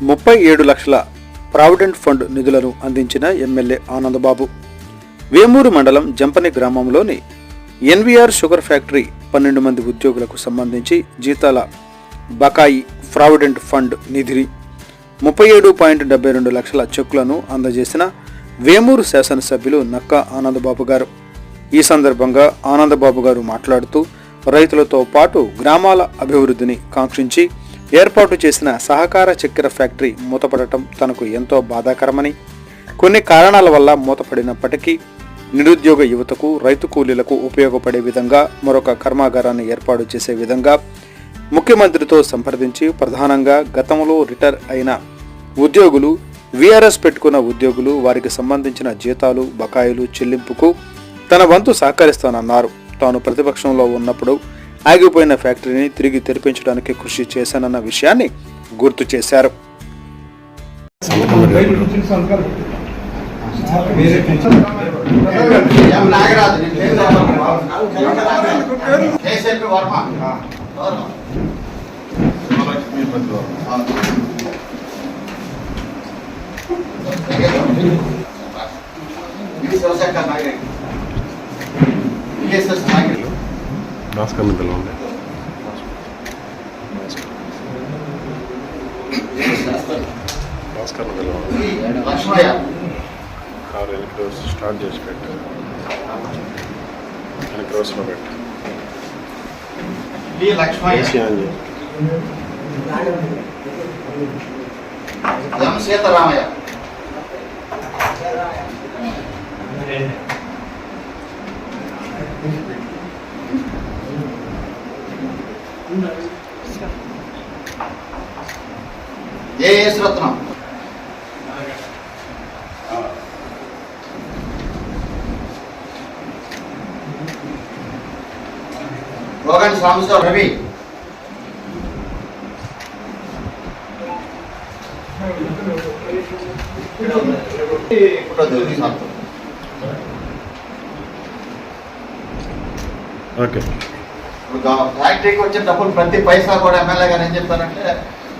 ముప్పై ఏడు లక్షల ప్రావిడెంట్ ఫండ్ నిధులను అందించిన ఎమ్మెల్యే ఆనందబాబు. వేమూరు మండలం జంపని గ్రామంలోని ఎన్వీఆర్ షుగర్ ఫ్యాక్టరీ పన్నెండు మంది ఉద్యోగులకు సంబంధించి జీతాల బకాయి ప్రావిడెంట్ ఫండ్ నిధిని ముప్పై ఏడు పాయింట్ డెబ్బై రెండు లక్షల చెక్కులను అందజేసిన వేమూరు శాసనసభ్యులు నక్కా ఆనందబాబు గారు. ఈ సందర్భంగా ఆనందబాబు గారు మాట్లాడుతూ రైతులతో పాటు గ్రామాల అభివృద్ధిని కాంక్షించి ఏర్పాటు చేసిన సహకార చక్కెర ఫ్యాక్టరీ మూతపడటం తనకు ఎంతో బాధాకరమని కొన్ని కారణాల వల్ల మూతపడినప్పటికీ నిరుద్యోగ యువతకు రైతు కూలీలకు ఉపయోగపడే విధంగా మరొక కర్మాగారాన్ని ఏర్పాటు చేసే విధంగా ముఖ్యమంత్రితో సంప్రదించి ప్రధానంగా గతంలో రిటైర్ అయిన ఉద్యోగులు వీఆర్ఎస్ పెట్టుకున్న ఉద్యోగులు వారికి సంబంధించిన జీతాలు బకాయిలు చెల్లింపుకు తన వంతు సహకరిస్తానన్నారు. తాను ప్రతిపక్షంలో ఉన్నప్పుడు ఆగిపోయిన ఫ్యాక్టరీని తిరిగి తెరిపించడానికి కృషి చేశానన్న విషయాన్ని గుర్తు చేశారు. ఇది శివశంకర్ నాగరే విఎస్ఎస్ భాస్కర్ పిలవండి భాస్కర్ పిలవండి లక్ష్మయ్య కారు వెనక్కి రోజు స్టార్ట్ చేసి పెట్టు వెనక్కి రోజులో పెట్టు ఏసీ ఆన్ చేయి ఏఎస్ రత్నం రోగన్ సాంబశివరావు రవి ఫోటో దిగు సార్. ఓకే ఇప్పుడు ఫ్యాక్టరీకి వచ్చిన డబ్బులు ప్రతి పైసా కూడా ఎమ్మెల్యే గారు ఏం చెప్పారంటే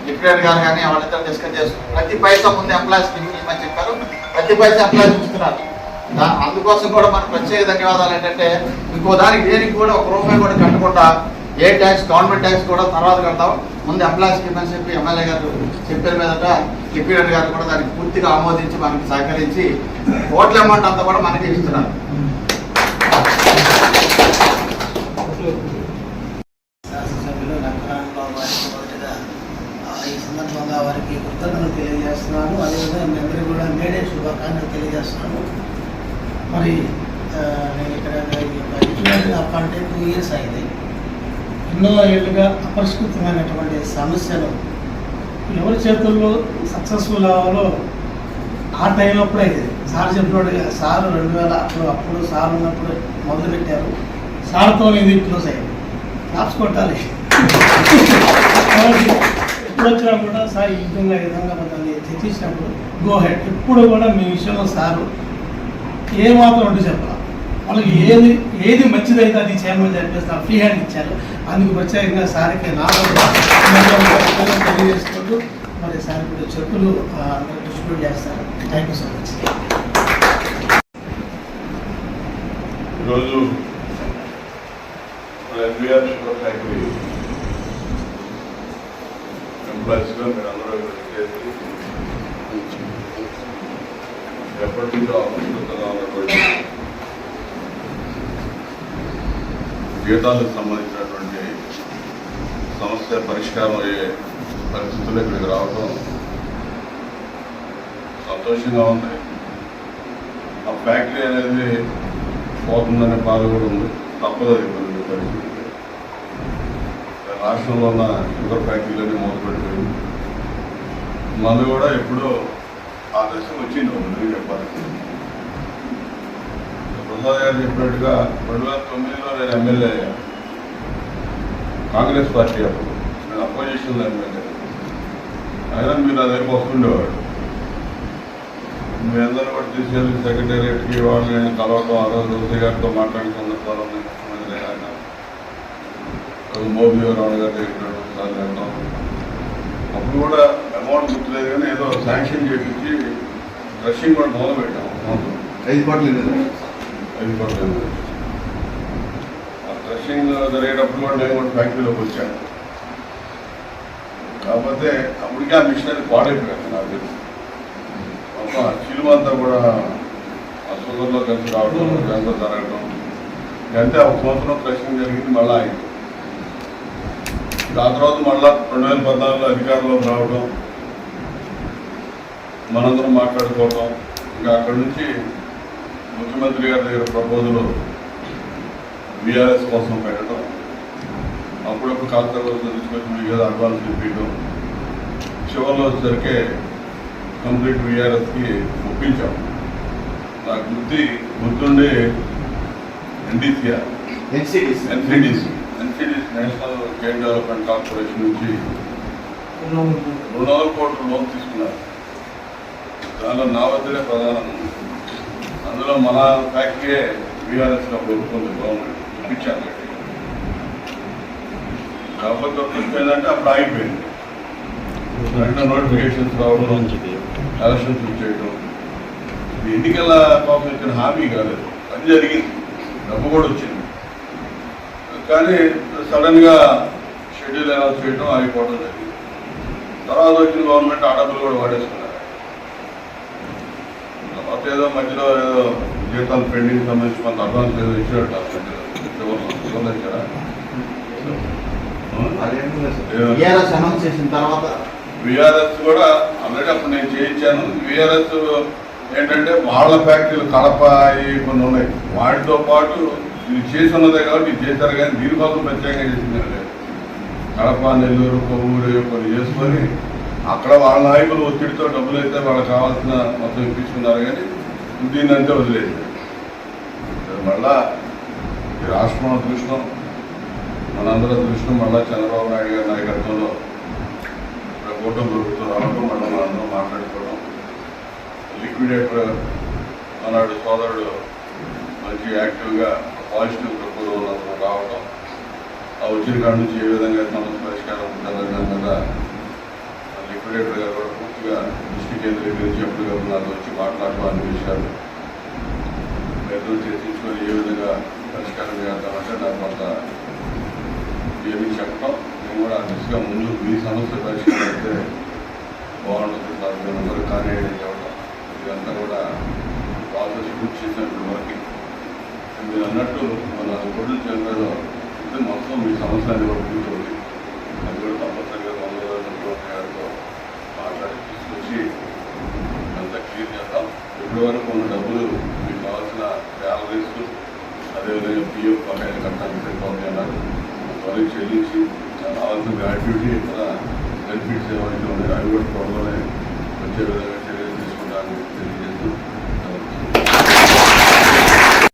డిప్యూటీ గారు కానీ వాళ్ళతో డిస్కస్ చేస్తున్నారు ప్రతి పైసా ముందు ఎంప్లాయీస్కి ఇవ్వమని చెప్పారు. ప్రతి పైసా ఎంప్లాయీస్ ఇస్తున్నారు. అందుకోసం కూడా మన ప్రత్యేక ధన్యవాదాలు ఏంటంటే ఇంకో దానికి దేనికి కూడా ఒక రూపాయి కూడా కట్టకుండా ఏ ట్యాక్స్ గవర్నమెంట్ ట్యాక్స్ కూడా తర్వాత కడతాం. ముందు ఎంప్లాయీస్కి ఇవ్వమని చెప్పి ఎమ్మెల్యే గారు చెప్పిన మీదట డిప్యూటీ గారు కూడా దానికి పూర్తిగా ఆమోదించి మనకి సహకరించి ఓట్ల అమౌంట్ అంతా కూడా మనకి ఇస్తున్నారు శాసనసభ్యులు రంగనాథబాబు గారికి మొదటగా ఆ, ఈ సందర్భంగా వారికి కృతజ్ఞతలు తెలియజేస్తున్నాను అదేవిధంగా మీ అందరికీ కూడా మేడే శుభాకాంక్షలు తెలియజేస్తున్నాను మరి ఆ, నేను ఇక్కడ ఇటువంటి అప్పంటే టూ ఇయర్స్ అయింది. ఎన్నో ఏళ్ళుగా అపరిష్కృతమైనటువంటి సమస్యలు. ఎవరి చేతుల్లో సక్సెస్ఫుల్ అవ్వాలో ఆ టైం అప్పుడే ఇది. సార్ చెప్పినట్టుగా సార్ రెండు వేల అప్పుడు అప్పుడు సార్ ఉన్నప్పుడు మొదలు పెట్టారు సార్తో ఇది క్లోజ్ అయింది క్లాప్స్ కొట్టాలి. ఎప్పుడు వచ్చినా కూడా సార్ ఈ విధంగా ఈ విధంగా మనల్ని చర్చించినప్పుడు గో హెడ్ ఎప్పుడు కూడా మీ విషయంలో సారు ఏమాత్రం ఉంటే చెప్పాలి. వాళ్ళకి ఏది ఏది మంచిదైతే అది చేయమని చెప్పేసి ఫ్రీ హ్యాండ్ ఇచ్చారు. అందుకు ప్రత్యేకంగా సార్కి నాలుగు తెలియజేసుకుంటూ మరి సార్ కూడా చెప్పులు అందరూ డిస్ట్రిబ్యూట్ చేస్తారు. థ్యాంక్ యూ సో మచ్ ఈరోజు ఎన్బిఆర్ షుగర్ ఫ్యాక్టరీ ఎంప్లాయీస్గా మీరు అందరూ చేసి ఎప్పటి నుంచో అప్రస్తుతంగా ఉన్నటువంటి జీతాలకు సంబంధించినటువంటి సమస్య పరిష్కారం అయ్యే పరిస్థితులు ఇక్కడికి రావడం సంతోషంగా ఉంది. ఆ ఫ్యాక్టరీ అనేది పోతుందనే బాధ కూడా ఉంది. తప్పదు అది కొన్ని పరిస్థితి రాష్ట్రంలో ఉన్న షుగర్ ఫ్యాక్టరీలన్నీ మూతపడిపోయింది మందు కూడా ఎప్పుడో ఆ దశ వచ్చింది ముందుకు చెప్పాలి? ప్రసాద్ గారు చెప్పినట్టుగా రెండు వేల తొమ్మిదిలో నేను ఎమ్మెల్యే అయ్యాను కాంగ్రెస్ పార్టీ అప్పుడు. నేను అపోజిషన్లో ఎమ్మెల్యే అయినా మీరు నా దగ్గరకు వస్తుండేవాడు మీ అందరూ కూడా తీసుకెళ్ళి సెక్రటేరియట్కి వాళ్ళని కలవడం ఆ రోజు రోజు గారితో మాట్లాడిన సందర్భాలు ఉన్నాయి. ముఖ్యమంత్రి ఆయన మోబీ రావు గారు చెప్పినాడు సార్ వెళ్తాం అప్పుడు కూడా అమౌంట్ గుర్తులేదు కానీ ఏదో శాంక్షన్ చేయించి రషింగ్ కూడా మొదలు పెట్టాం అమౌంట్ ఐదు కోట్లు ఇది. ఆ క్రషింగ్ జరిగేటప్పుడు కూడా నేను కూడా ఫ్యాక్టరీలోకి వచ్చాను. కాకపోతే అప్పటికే ఆ మిషనరీ పాడైపోయాను నా తెలిసి. మొత్తం ఆ చిలువ అంతా కూడా ఆ సుగర్లో కలిసి రావడం ఇదంతా జరగడం అంటే ఒక సంవత్సరం క్రషింగ్ జరిగింది మళ్ళీ అయింది. ఆ తర్వాత మళ్ళా రెండు వేల పద్నాలుగులో అధికారంలోకి రావడం మనందరం మాట్లాడుకోవడం ఇంకా అక్కడి నుంచి ముఖ్యమంత్రి గారి దగ్గర ప్రపోజల్ బీఆర్ఎస్ కోసం పెట్టడం అప్పుడప్పుడు తీసుకొచ్చి మీ మీద అడ్వాన్స్ ఇప్పించడం చివరిలో వచ్చేసరికి కంప్లీట్ బీఆర్ఎస్కి ఒప్పించాం. నాకు గుర్తి గుర్తుండి NDCR NCDC. NCDC. NCDC. National game development corporation నుంచి రెండు వందల కోట్ల లోన్ తీసుకున్నారు. దానిలో నా వద్దనే ప్రధానం. అందులో మన ఫ్యాక్టరీ బీఆర్ఎస్గా కొనుక్కుంది గవర్నమెంట్. ఇప్పించాను కాకపోతే ఏంటంటే అప్పుడు ఆగిపోయింది. వెంటనే నోటిఫికేషన్స్ రావడం ఎలక్షన్స్ చేయడం. ఎన్నికల పాపం ఇచ్చిన హామీ కాలేదు. అది జరిగింది. డబ్బు కూడా వచ్చింది. కానీ సడన్గా షెడ్యూల్ అనౌన్స్ చేయడం ఆగిపోవడం జరిగింది. తర్వాత వచ్చిన గవర్నమెంట్ ఆ డబ్బులు కూడా వాడేసుకున్నారు. ఏదో మధ్యలో ఏదో జీతాలు పెండింగ్ సంబంధించి కొంత అడ్వాన్స్ ఏదో ఇచ్చినట్టు విఆర్ఎస్ కూడా ఆల్రెడీ అప్పుడు నేను చేయించాను. విఆర్ఎస్ ఏంటంటే వాళ్ళ ఫ్యాక్టరీలు కడప కొన్ని ఉన్నాయి. వాటితో పాటు ఇది చేసి ఉన్నదే కాబట్టి ఇది చేశారు కానీ దీనికోసం ప్రత్యేకంగా చేసింది కడప నెల్లూరు కొవ్వూరు కొన్ని చేసుకొని అక్కడ వాళ్ళ నాయకులు ఒత్తిడితో డబ్బులు అయితే వాళ్ళకి కావాల్సిన మొత్తం ఇప్పించుకున్నారు కానీ దీన్నంటే అంతే వదిలేదు మళ్ళా ఈ రాష్ట్రం అదృష్టం మనందరూ అదృష్టం మళ్ళా చంద్రబాబు నాయుడు గారి నాయకత్వంలో కూటమి ప్రభుత్వం రావడం మళ్ళీ మనందరం మాట్లాడుకోవడం లిక్విడేటర్ ఆనాడు సోదరుడు మంచి యాక్టివ్గా పాజిటివ్ ప్రపోజల్ రావడం ఆ వచ్చిన కాడ నుంచి ఏ విధంగా సమస్య పరిష్కారం ఉంటుందని కదా మీద కలెక్టర్ గారు కూడా పూర్తిగా దృష్టి కేంద్రీకరించి ఎప్పటికప్పుడు నాతో వచ్చి మాట్లాడటం అన్ని విషయాలు మేతో చర్చించుకొని ఏ విధంగా పరిష్కారం చేద్దామంటే నాకు కొంత ఏమి చెప్పడం మేము కూడా ఆ దిశగా ముందు మీ సమస్య పరిష్కారం అయితే బాగుంటుంది. సార్ మేము అందరూ కానీ చెప్పడం ఇదంతా కూడా ప్రాసెస్ పూర్తి చేసినప్పుడు వరకు. మీరు అన్నట్టు మన కొడుకు చెందలో మొత్తం మీ సమస్య అనేది కూడా పూర్తవుతుంది. అది కూడా తప్పనిసరిగా వంద రోజుల గారితో మాట్లాడి తీసుకొచ్చి అంతా క్లియర్ చేద్దాం ఇప్పటి వరకు ఉన్న డబ్బులు మీకు కావాల్సిన శాలరీస్ అదేవిధంగా పిఎఫ్ వగైరా కట్టాలి సరిపోతుంది అన్నారు. వాళ్ళకి చెల్లించి కావాల్సిన గ్రాట్యుటీ ఇతర బెనిఫిట్స్ ఏమైతే ఉన్నాయో అవి కూడా త్వరలోనే వచ్చే విధంగా చర్యలు తీసుకుంటామని తెలియజేస్తూ